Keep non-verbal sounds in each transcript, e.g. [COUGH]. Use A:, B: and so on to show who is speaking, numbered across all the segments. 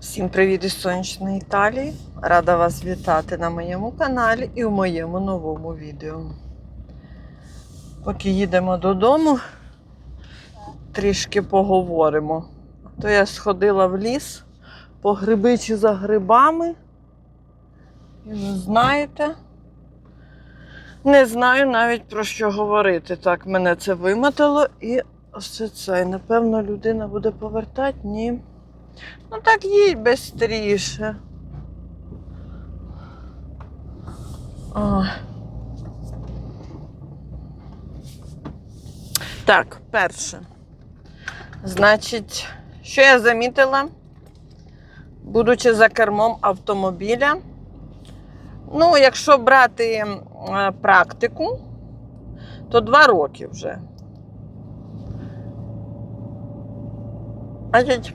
A: Всім привіт із сонячної Італії. Рада вас вітати на моєму каналі і в моєму новому відео. Поки їдемо додому, трішки поговоримо. То я сходила в ліс по гриби чи за грибами. І ви знаєте, не знаю навіть про що говорити. Так, мене це вимотало і все це. Напевно, людина буде повертати? Ні. Ну так їдь. Ой. Так, перше. Значить, що я замітила, будучи за кермом автомобіля. Ну, якщо брати е, практику, то два роки вже. Значить,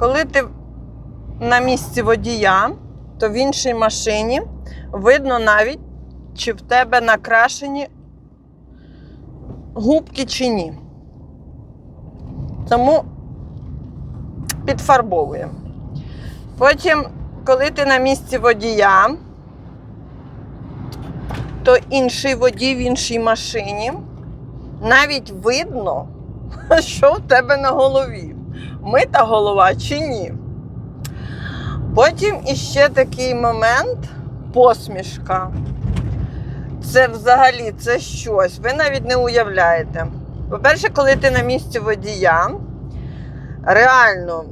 A: коли ти на місці водія, то в іншій машині видно навіть, чи в тебе накрашені губки чи ні. Тому підфарбовуємо. Потім, коли ти на місці водія, то інший водій в іншій машині навіть видно, [LAUGHS] що в тебе на голові мита голова чи ні. Потім іще такий момент посмішка. Це взагалі це щось. Ви навіть не уявляєте. По-перше, коли ти на місці водія, реально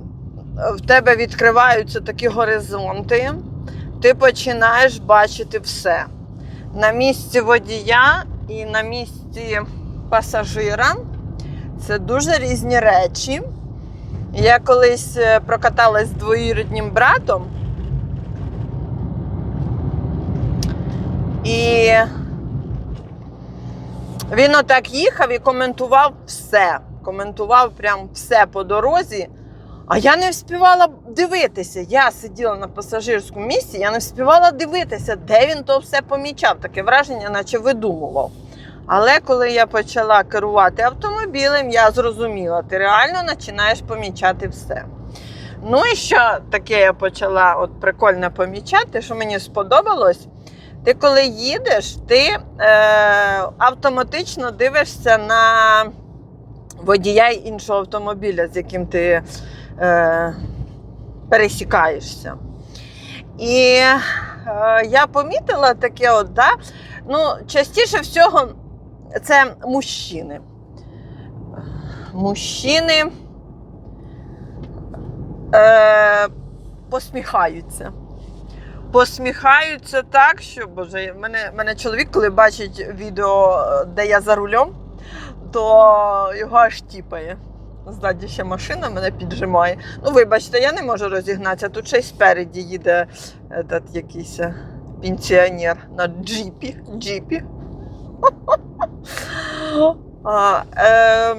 A: в тебе відкриваються такі горизонти, ти починаєш бачити все. На місці водія і на місці пасажира це дуже різні речі. Я колись е, прокаталась з двоюрідним братом. І він отак їхав і коментував все. Коментував прям все по дорозі. А я не вспівала дивитися. Я сиділа на пасажирському місці, я не вспівала дивитися, де він то все помічав. Таке враження, наче видумував. Але коли я почала керувати автомобілем, я зрозуміла, ти реально починаєш помічати все. Ну і що таке я почала от прикольно помічати, що мені сподобалось. Ти коли їдеш, ти е, автоматично дивишся на водія іншого автомобіля, з яким ти е, пересікаєшся. І е, я помітила таке, от, да? ну, частіше всього це мужчини. Мужчини е, посміхаються. Посміхаються так, що боже, мене, мене чоловік, коли бачить відео, де я за рулем, то його аж тіпає. Ззаді ще машина мене піджимає. Ну, вибачте, я не можу розігнатися. Тут ще й спереді їде этот, якийсь е, пенсіонер на джипі. джипі. [LAUGHS] А, е,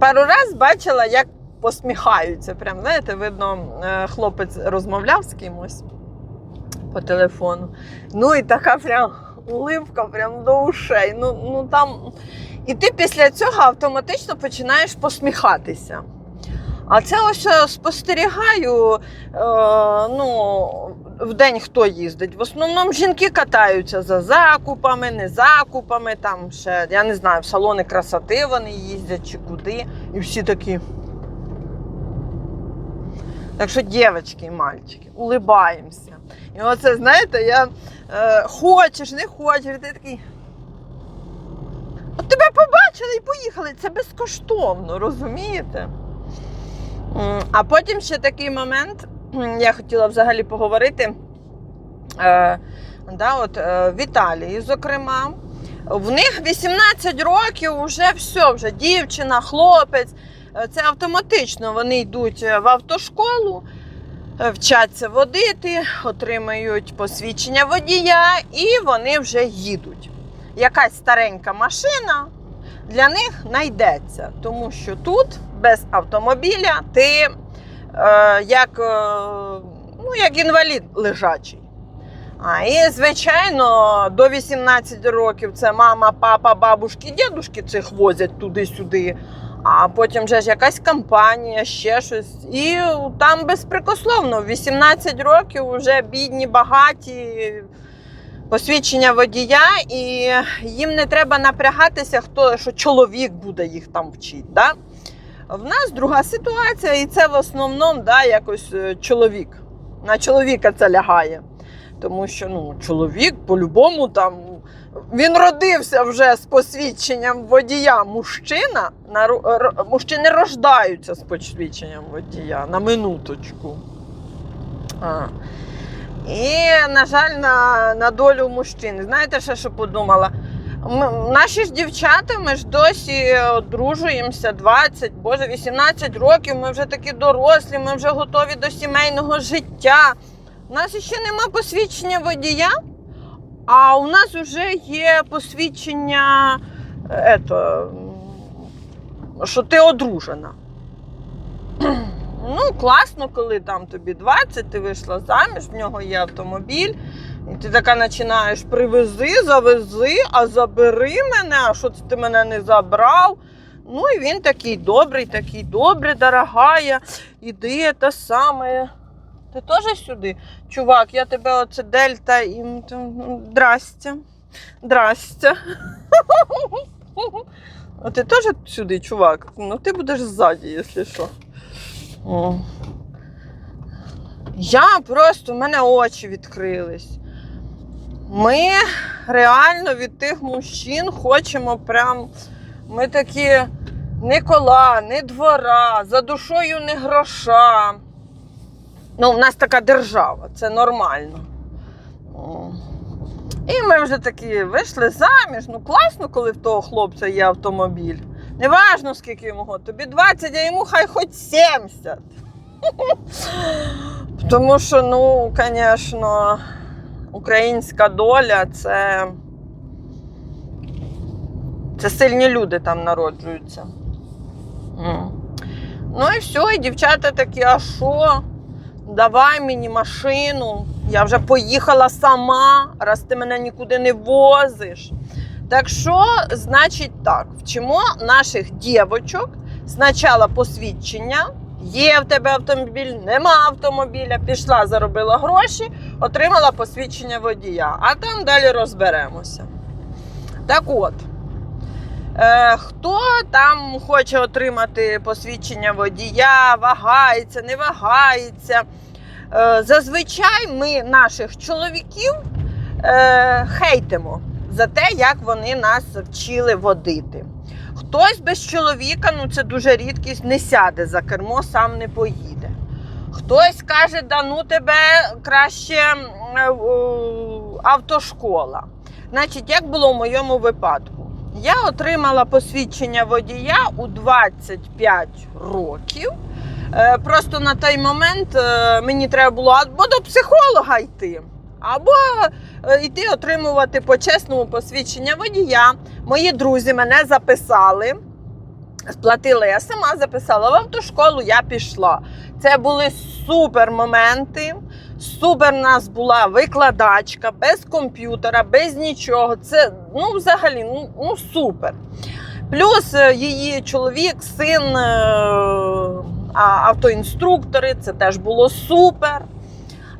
A: пару раз бачила, як посміхаються. Прям, знаєте, видно, е, хлопець розмовляв з кимось по телефону. Ну і така прям уливка прям до ушей. Ну, ну там... І ти після цього автоматично починаєш посміхатися. А це ось е, спостерігаю, е, ну, в день хто їздить. В основному жінки катаються за закупами, не закупами, там ще, я не знаю, в салони красоти вони їздять чи куди. І всі такі. Так що, дівчатки і мальчики, улибаємося. І оце, знаєте, я е, хочеш, не хочеш, ти такий. От тебе побачили і поїхали. Це безкоштовно, розумієте? А потім ще такий момент, я хотіла взагалі поговорити. Е, да, от, е, в зокрема, в них 18 років вже все, вже дівчина, хлопець. Е, Це автоматично вони йдуть е, в автошколу, е, вчаться водити, отримають посвідчення водія і вони вже їдуть. Якась старенька машина для них знайдеться, тому що тут без автомобіля ти як, е, ну, як інвалід лежачий. А, і, звичайно, до 18 років це мама, папа, бабушки, дідушки цих возять туди-сюди. А потім вже ж якась компанія, ще щось. І там безпрекословно, в 18 років вже бідні, багаті посвідчення водія, і їм не треба напрягатися, хто що чоловік буде їх там вчити. Да? В нас друга ситуація, і це в основному да, якось е, чоловік. На чоловіка це лягає. Тому що ну, чоловік по-любому там. Він родився вже з посвідченням водія. Мужчина наро- ро- мужчини рождаються з посвідченням водія на минуточку. А. І, на жаль, на, на долю мужчин. Знаєте, ще що подумала? Ми, наші ж дівчата, ми ж досі одружуємося 20, боже, 18 років. Ми вже такі дорослі, ми вже готові до сімейного життя. У нас ще нема посвідчення водія, а у нас вже є посвідчення, е, ето, що ти одружена. Ну, класно, коли там тобі 20, ти вийшла заміж, в нього є автомобіль, і ти така починаєш привези, завези, а забери мене, а що ти мене не забрав? Ну і він такий добрий, такий добрий, дорогая, іди те саме. Ти теж сюди? Чувак, я тебе оце дельта і м, т- м, здрастя. Здрастя. [LAUGHS] А ти теж сюди, чувак? Ну ти будеш ззаді, якщо що. О. Я просто, в мене очі відкрились. Ми реально від тих мужчин хочемо прям. Ми такі не кола, не двора, за душою не гроша. Ну, в нас така держава, це нормально. І ми вже такі вийшли заміж. Ну, класно, коли в того хлопця є автомобіль. Неважно, скільки йому. Тобі 20, а йому хай хоч 70. [LAUGHS] Тому що, ну, звісно, українська доля це. Це сильні люди там народжуються. М. Ну і все, і дівчата такі, а що? Давай мені машину. Я вже поїхала сама, раз ти мене нікуди не возиш. Так що, значить так, вчимо наших дівочок спочатку посвідчення. Є в тебе автомобіль, нема автомобіля, пішла, заробила гроші, отримала посвідчення водія, а там далі розберемося. Так от, е, хто там хоче отримати посвідчення водія, вагається, не вагається. Е, зазвичай ми наших чоловіків е, хейтимо за те, як вони нас вчили водити. Хтось без чоловіка, ну це дуже рідкість, не сяде за кермо, сам не поїде. Хтось каже, да ну тебе краще автошкола. Значить, як було в моєму випадку? Я отримала посвідчення водія у 25 років. Е, Просто на той момент е, мені треба було або до психолога йти, або е, йти отримувати по-чесному посвідчення водія. Мої друзі мене записали. Сплатила я сама, записала в автошколу, я пішла. Це були супер моменти. Супер у нас була викладачка без комп'ютера, без нічого. Це ну, взагалі ну, ну супер. Плюс е, її чоловік, син е, автоінструктори, це теж було супер.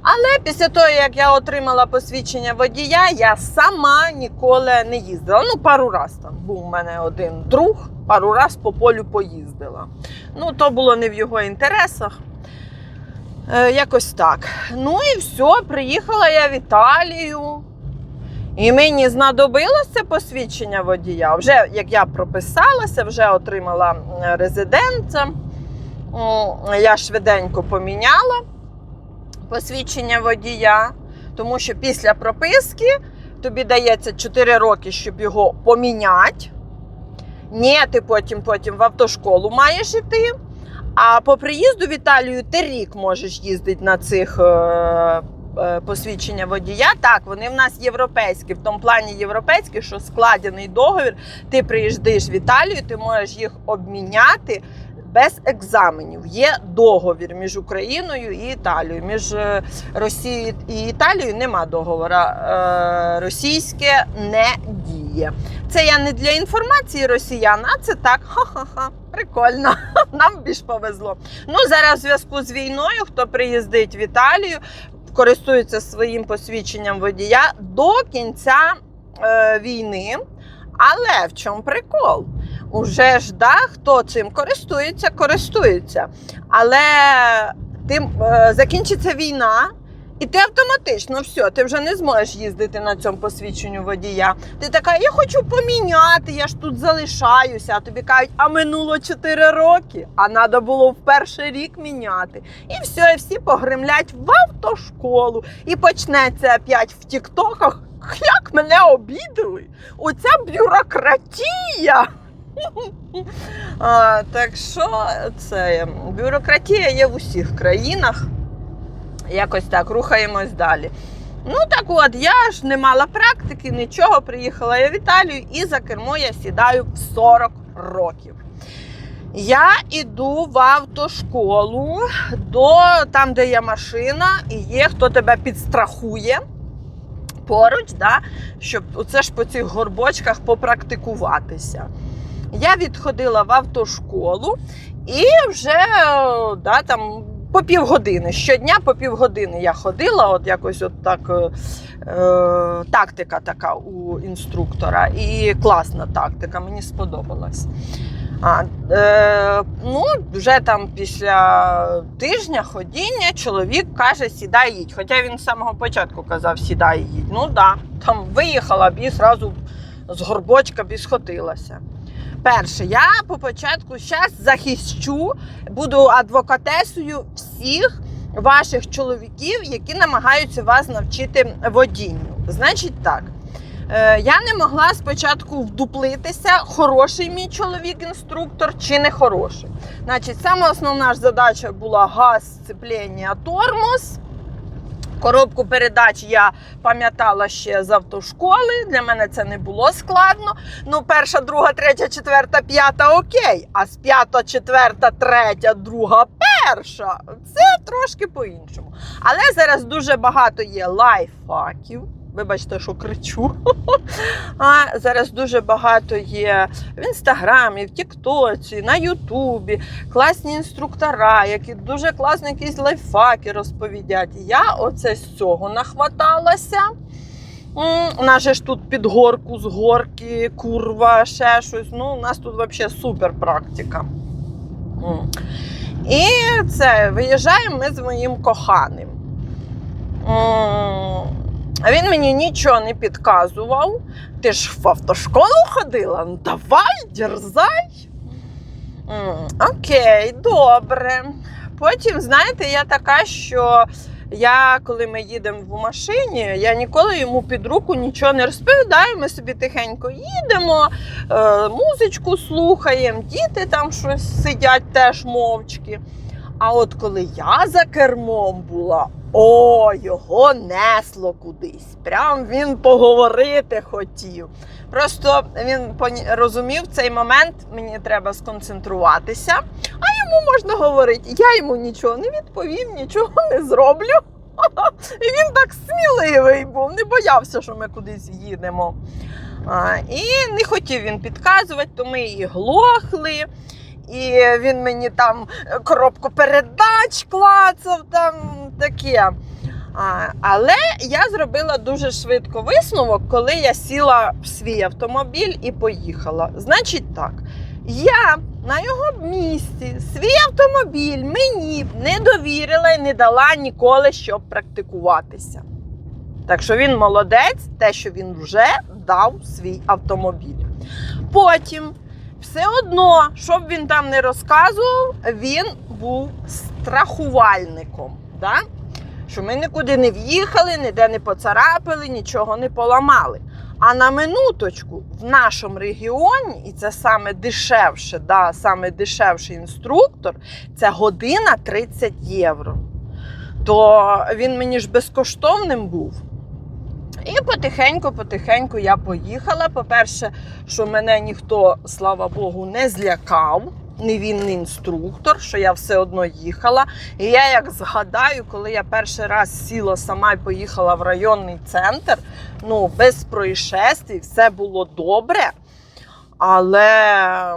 A: Але після того, як я отримала посвідчення водія, я сама ніколи не їздила. Ну, пару раз там був у мене один друг, пару раз по полю поїздила. Ну, то було не в його інтересах. Е, якось так. Ну і все, приїхала я в Італію. І мені знадобилося посвідчення водія. Вже як я прописалася, вже отримала м, резиденця. Я швиденько поміняла посвідчення водія, тому що після прописки тобі дається 4 роки, щоб його поміняти. Ні, ти потім, потім в автошколу маєш іти. А по приїзду в Італію ти рік можеш їздити на цих е, е, посвідчення водія. Так, вони в нас європейські, в тому плані європейські, що складений договір. Ти приїжджаєш в Італію, ти можеш їх обміняти без екзаменів. Є договір між Україною і Італією. Між е, Росією і Італією нема договора. Е, Російське не діє. Це я не для інформації росіян, а це так, ха-ха-ха, прикольно. [LAUGHS] Нам більш повезло. Ну, зараз в зв'язку з війною, хто приїздить в Італію, користується своїм посвідченням водія до кінця е, війни. Але в чому прикол? Уже ж да, хто цим користується, користується. Але тим е, закінчиться війна, і ти автоматично все, ти вже не зможеш їздити на цьому посвідченню водія. Ти така, я хочу поміняти, я ж тут залишаюся. А тобі кажуть, а минуло 4 роки, а треба було в перший рік міняти. І все, і всі погремлять в автошколу. І почнеться опять в тіктоках. Як мене обідали? Оця бюрократія. А, так що це бюрократія є в усіх країнах. Якось так, рухаємось далі. Ну так от, я ж не мала практики, нічого. Приїхала я в Італію і за кермо я сідаю в 40 років. Я іду в автошколу до там, де є машина, і є хто тебе підстрахує поруч, да, щоб оце ж по цих горбочках попрактикуватися. Я відходила в автошколу і вже да, там, по півгодини. Щодня по півгодини я ходила, от якось от так е, е, тактика така у інструктора. І класна тактика, мені сподобалась. А, е, ну, вже там після тижня ходіння чоловік каже, сідай їдь. Хоча він з самого початку казав, сідай їдь. Ну так, да, там виїхала б і зразу з горбочка б схотилася. Перше, я по початку зараз захищу, буду адвокатесою всіх ваших чоловіків, які намагаються вас навчити водінню. Значить так. Е, Я не могла спочатку вдуплитися, хороший мій чоловік-інструктор чи не хороший. Значить, саме основна ж задача була газ, сцеплення, тормоз. Коробку передач я пам'ятала ще з автошколи. Для мене це не було складно. Ну, перша, друга, третя, четверта, п'ята окей. А з п'ята, четверта, третя, друга, перша це трошки по-іншому. Але зараз дуже багато є лайфхаків. Вибачте, що кричу. [LAUGHS] А зараз дуже багато є в інстаграмі, в Тіктоці, на Ютубі, класні інструктора, які дуже класно якісь лайфхаки розповідять. Я оце з цього нахваталася. У ж тут під горку з горки, курва, ще щось. Ну, у нас тут взагалі супер практика. І це виїжджаємо ми з моїм коханим. А він мені нічого не підказував. Ти ж в автошколу ходила? Ну давай, дерзай. Окей, добре. Потім, знаєте, я така, що я, коли ми їдемо в машині, я ніколи йому під руку нічого не розповідаю. Ми собі тихенько їдемо, е, музичку слухаємо, діти там щось сидять теж мовчки. А от коли я за кермом була, о, його несло кудись. Прям він поговорити хотів. Просто він розумів цей момент, мені треба сконцентруватися, а йому можна говорити. Я йому нічого не відповім, нічого не зроблю. [LAUGHS] І він так сміливий був, не боявся, що ми кудись їдемо. А, і не хотів він підказувати, то ми і глохли. І він мені там коробку передач клацав, там таке. Але я зробила дуже швидко висновок, коли я сіла в свій автомобіль і поїхала. Значить так, я на його місці свій автомобіль мені б не довірила і не дала ніколи, щоб практикуватися. Так що він молодець, те, що він вже дав свій автомобіль. Потім все одно, що б він там не розказував, він був страхувальником. Да? Що ми нікуди не в'їхали, ніде не поцарапали, нічого не поламали. А на минуточку в нашому регіоні, і це саме дешевше, да, саме дешевший інструктор, це година 30 євро. То він мені ж безкоштовним був. І потихеньку-потихеньку я поїхала. По-перше, що мене ніхто, слава Богу, не злякав. Невінний інструктор, що я все одно їхала. І я як згадаю, коли я перший раз сіла сама і поїхала в районний центр, ну, без происшествій, все було добре. Але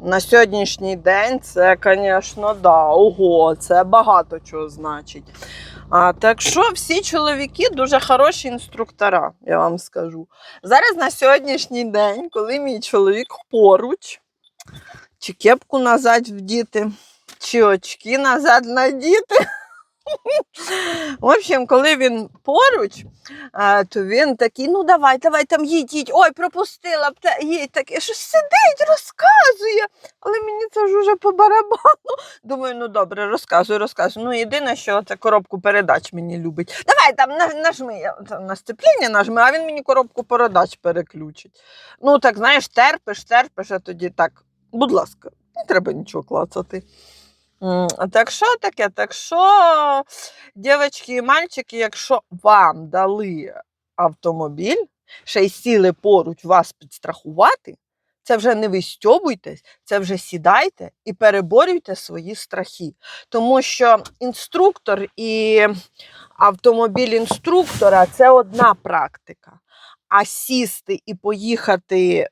A: на сьогоднішній день це, звісно, да, ого, це багато чого значить. А, так що всі чоловіки дуже хороші інструктора, я вам скажу. Зараз на сьогоднішній день, коли мій чоловік поруч, чи кепку назад вдіти, чи очки назад надіти. В общем, коли він поруч, то він такий, ну давай, давай там їдіть, ой, пропустила б та їдь таке, що сидить, розказує. Але мені це ж уже по барабану. Думаю, ну добре, розказуй, розказуй. Ну, єдине, що це коробку передач мені любить. Давай там нажми, на сцепління нажми, а він мені коробку передач переключить. Ну, так знаєш, терпиш, терпиш, а тоді так, будь ласка, не треба нічого клацати. Так що таке? Так що, дівчатки і мальчики, якщо вам дали автомобіль, ще й сіли поруч вас підстрахувати, це вже не ви стьобуйтесь, це вже сідайте і переборюйте свої страхи. Тому що інструктор і автомобіль інструктора це одна практика. А сісти і поїхати,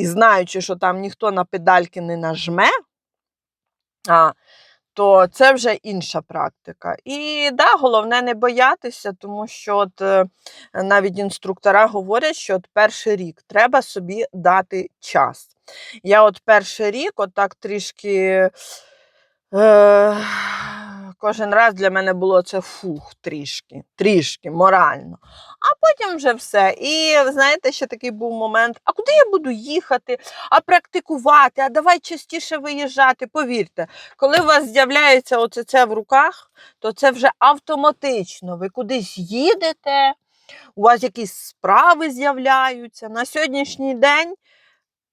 A: і знаючи, що там ніхто на педальки не нажме, а, то це вже інша практика. І да, головне не боятися, тому що от, е, навіть інструктора говорять, що от перший рік треба собі дати час. Я от перший рік, от трішки. Е, кожен раз для мене було це фух трішки, трішки морально. А потім вже все. І знаєте, ще такий був момент: а куди я буду їхати, а практикувати, а давай частіше виїжджати. Повірте, коли у вас з'являється оце це в руках, то це вже автоматично. Ви кудись їдете, у вас якісь справи з'являються. На сьогоднішній день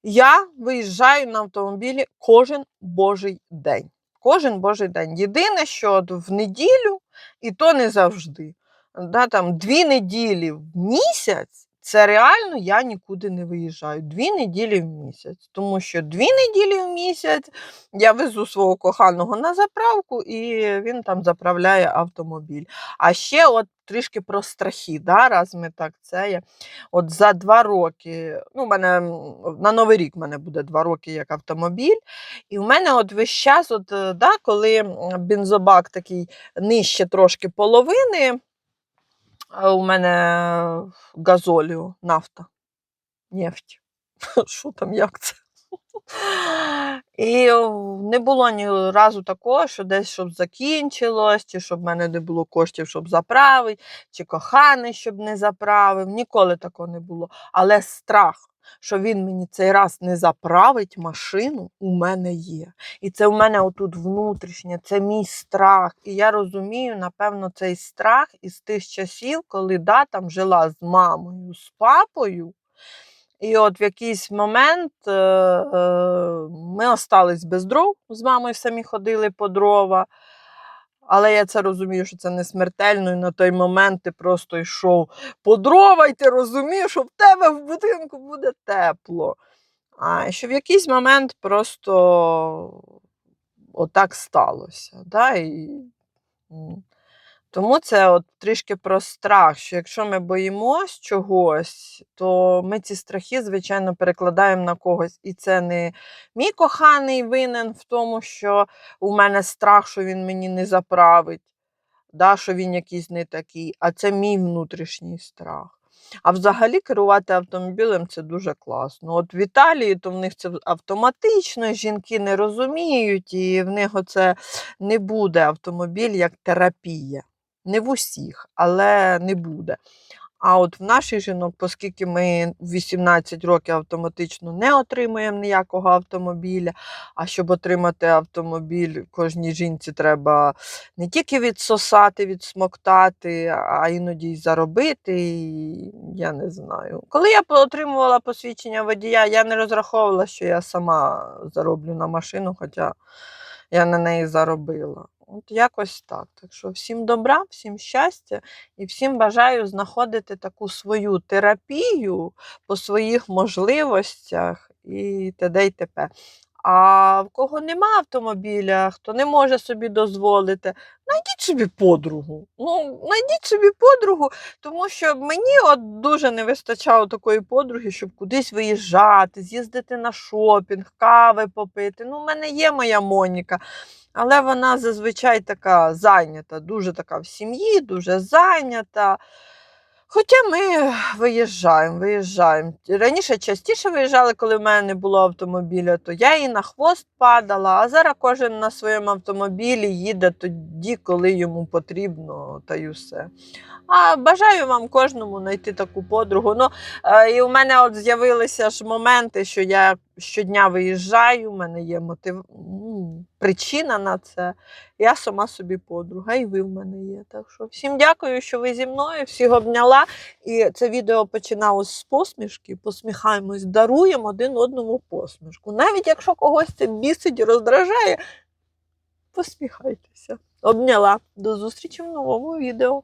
A: я виїжджаю на автомобілі кожен божий день. Кожен божий день. Єдине, що от в неділю, і то не завжди. Да, там, дві неділі в місяць, це реально я нікуди не виїжджаю. Дві неділі в місяць. Тому що дві неділі в місяць я везу свого коханого на заправку, і він там заправляє автомобіль. А ще от трішки про страхи. Да, раз ми так це є. От за два роки, ну, мене на Новий рік мене буде два роки як автомобіль. І в мене от весь час, от, е, да, коли бензобак такий нижче трошки половини, у мене газоліо, нафта, нефть. [LAUGHS] Що там, як це? І не було ні разу такого, що десь щоб закінчилось, чи щоб в мене не було коштів, щоб заправити, чи коханий, щоб не заправив. Ніколи такого не було. Але страх, що він мені цей раз не заправить машину, у мене є. І це у мене отут внутрішнє, це мій страх. І я розумію, напевно, цей страх із тих часів, коли да, там жила з мамою, з папою. І от в якийсь момент е, е, ми остались без дров з мамою самі ходили по дрова. Але я це розумію, що це не смертельно, і на той момент ти просто йшов по дрова, ти розумів, що в тебе в будинку буде тепло. А що в якийсь момент просто отак сталося. Да? І, тому це от трішки про страх, що якщо ми боїмось чогось, то ми ці страхи, звичайно, перекладаємо на когось. І це не мій коханий винен в тому, що у мене страх, що він мені не заправить, да, що він якийсь не такий, а це мій внутрішній страх. А взагалі керувати автомобілем це дуже класно. От в Італії то в них це автоматично, жінки не розуміють, і в них оце не буде автомобіль як терапія. Не в усіх, але не буде. А от в наших жінок, оскільки ми 18 років автоматично не отримуємо ніякого автомобіля, а щоб отримати автомобіль, кожній жінці треба не тільки відсосати, відсмоктати, а іноді й заробити. І я не знаю. Коли я отримувала посвідчення водія, я не розраховувала, що я сама зароблю на машину, хоча я на неї заробила. От якось так. Так що всім добра, всім щастя і всім бажаю знаходити таку свою терапію по своїх можливостях і т.д. і т.п. А в кого нема автомобіля, хто не може собі дозволити, знайдіть собі подругу. Ну, знайдіть собі подругу, тому що мені от дуже не вистачало такої подруги, щоб кудись виїжджати, з'їздити на шопінг, кави попити. Ну, в мене є моя Моніка, але вона зазвичай така зайнята, дуже така в сім'ї, дуже зайнята. Хоча ми виїжджаємо, виїжджаємо. Раніше частіше виїжджали, коли в мене не було автомобіля, то я і на хвост падала, а зараз кожен на своєму автомобілі їде тоді, коли йому потрібно, та й усе. А бажаю вам кожному знайти таку подругу. Ну, е, і у мене от з'явилися ж моменти, що я щодня виїжджаю, у мене є мотив... причина на це. Я сама собі подруга, і ви в мене є. Так що всім дякую, що ви зі мною, всіх обняла. І це відео починалось з посмішки. Посміхаємось, даруємо один одному посмішку. Навіть якщо когось це бісить і роздражає, посміхайтеся. Обняла. До зустрічі в новому відео.